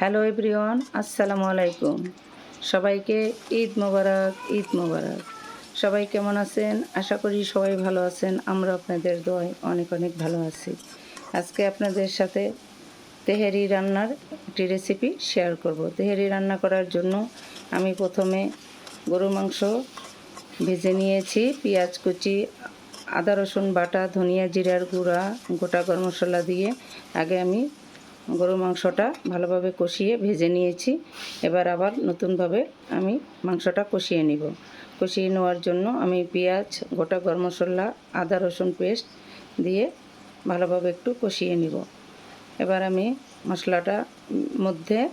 Hello everyone, আসসালামু আলাইকুম। সবাইকে ঈদ মোবারক ঈদ মোবারক। সবাই কেমন আছেন? আশা করি সবাই ভালো আছেন। আমরা আপনাদের দোয়ায় অনেক অনেক ভালো আছি। আজকে আপনাদের সাথে তেহেরি রান্নার একটি রেসিপি শেয়ার করব। তেহেরি রান্না করার জন্য আমি প্রথমে গরু মাংস ভেজে নিয়েছি, পেঁয়াজ কুচি, আদা রসুন বাটা, ধনিয়া জিরার গুঁড়া, গোটা গরম মশলা দিয়ে আগে আমি গরু মাংসটা ভালোভাবে কষিয়ে ভেজে নিয়েছি। এবার আবার নতুনভাবে আমি মাংসটা কষিয়ে নিব। কষিয়ে নেওয়ার জন্য আমি পেঁয়াজ, গোটা গরম মশলা, আদা, রসুন পেস্ট দিয়ে ভালোভাবে একটু কষিয়ে নিব। এবার আমি মশলাটা মধ্যে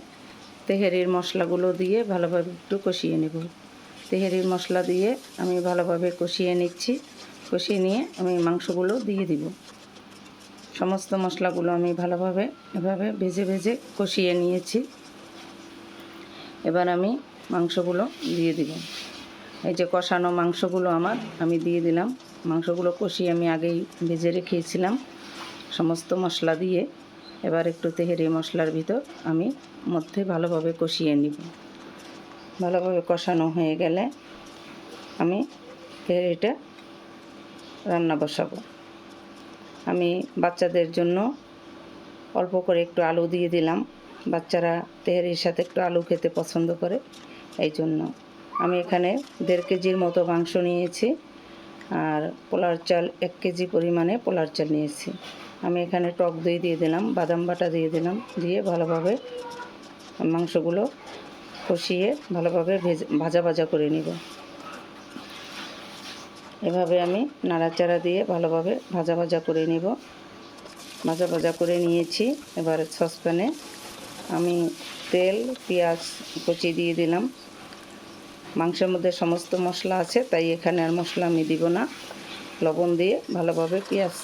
তেহেরির মশলাগুলো দিয়ে ভালোভাবে একটু কষিয়ে নেব। তেহেরির মশলা দিয়ে আমি ভালোভাবে কষিয়ে নিচ্ছি। কষিয়ে নিয়ে আমি মাংসগুলো দিয়ে দিব। সমস্ত মশলাগুলো আমি ভালোভাবে এভাবে ভেজে ভেজে কষিয়ে নিয়েছি। এবার আমি মাংসগুলো দিয়ে দিব। এই যে কষানো মাংসগুলো আমার, আমি দিয়ে দিলাম। মাংসগুলো কষিয়ে আমি আগেই ভেজে রেখেছিলাম সমস্ত মশলা দিয়ে। এবার একটু তেহেরি মশলার ভিতর আমি মধ্যে ভালোভাবে কষিয়ে নিব। ভালোভাবে কষানো হয়ে গেলে আমি তেহেরিটা রান্না বসাবো। আমি বাচ্চাদের জন্য অল্প করে একটু আলু দিয়ে দিলাম। বাচ্চারা তেহেরির সাথে একটু আলু খেতে পছন্দ করে, এই জন্য। আমি এখানে দেড় কেজির মতো মাংস নিয়েছি আর পোলার চাল এক কেজি পরিমাণে পোলার চাল নিয়েছি। আমি এখানে টক দই দিয়ে দিলাম, বাদাম বাটা দিয়ে দিলাম, দিয়ে ভালোভাবে মাংসগুলো কষিয়ে ভালোভাবে ভেজে, ভাজা ভাজা করে নিব। এভাবে আমি নাড়াচাড়া দিয়ে ভালোভাবে ভাজা ভাজা করে নিব। ভাজা ভাজা করে নিয়েছি। এবার সসপ্যানে আমি তেল, পেঁয়াজ কুচি দিয়ে দিলাম। মাংসের মধ্যে সমস্ত মশলা আছে, তাই এখানে আর মশলা আমি দিব না। লবণ দিয়ে ভালোভাবে পেঁয়াজ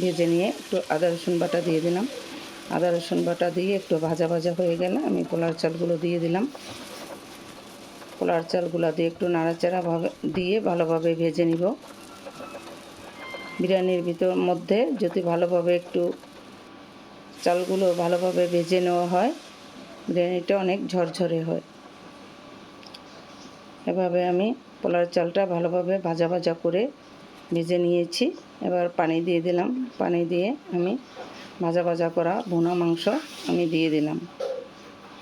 ভেজে নিয়ে একটু আদা, রসুন বাটা দিয়ে দিলাম। আদা, রসুন বাটা দিয়ে একটু ভাজা ভাজা হয়ে গেলে আমি পোলার চালগুলো দিয়ে দিলাম। পোলার চালগুলো দিয়ে একটু নাড়াচাড়া ভাবে দিয়ে ভালোভাবে ভেজে নিব। বিরিয়ানির ভিতর মধ্যে যদি ভালোভাবে একটু চালগুলো ভালোভাবে ভেজে নেওয়া হয়, বিরিয়ানিটা অনেক ঝরঝরে হয়। এভাবে আমি পোলার চালটা ভালোভাবে ভাজা ভাজা করে ভেজে নিয়েছি। এবার পানি দিয়ে দিলাম। পানি দিয়ে আমি ভাজা ভাজা করা ভুনা মাংস আমি দিয়ে দিলাম।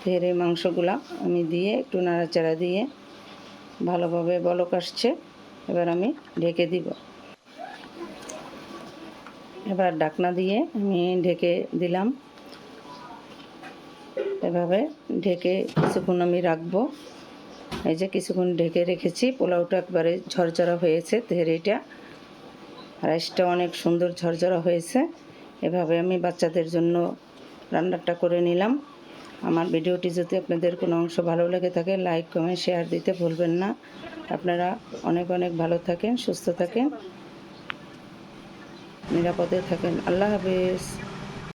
ফের এই মাংসগুলা আমি দিয়ে একটু নাড়াচাড়া দিয়ে ভালোভাবে বলক আসছে। এবার আমি ঢেকে দিব। এবার ডাকনা দিয়ে আমি ঢেকে দিলাম। এভাবে ঢেকে কিছুক্ষণ আমি রাখব। এই যে কিছুক্ষণ ঢেকে রেখেছি, পোলাওটা একবারে ঝরঝরা হয়েছে তেহরিটা রাইসটা অনেক সুন্দর ঝরঝরা হয়েছে। এভাবে আমি বাচ্চাদের জন্য রান্নাটা করে নিলাম। আমার ভিডিওটি যদি আপনাদের কোনো অংশ ভালো লেগে থাকে, লাইক, কমেন্ট, শেয়ার দিতে ভুলবেন না। আপনারা অনেক অনেক ভালো থাকেন, সুস্থ থাকেন, নিরাপদে থাকেন। আল্লাহ হাফেজ।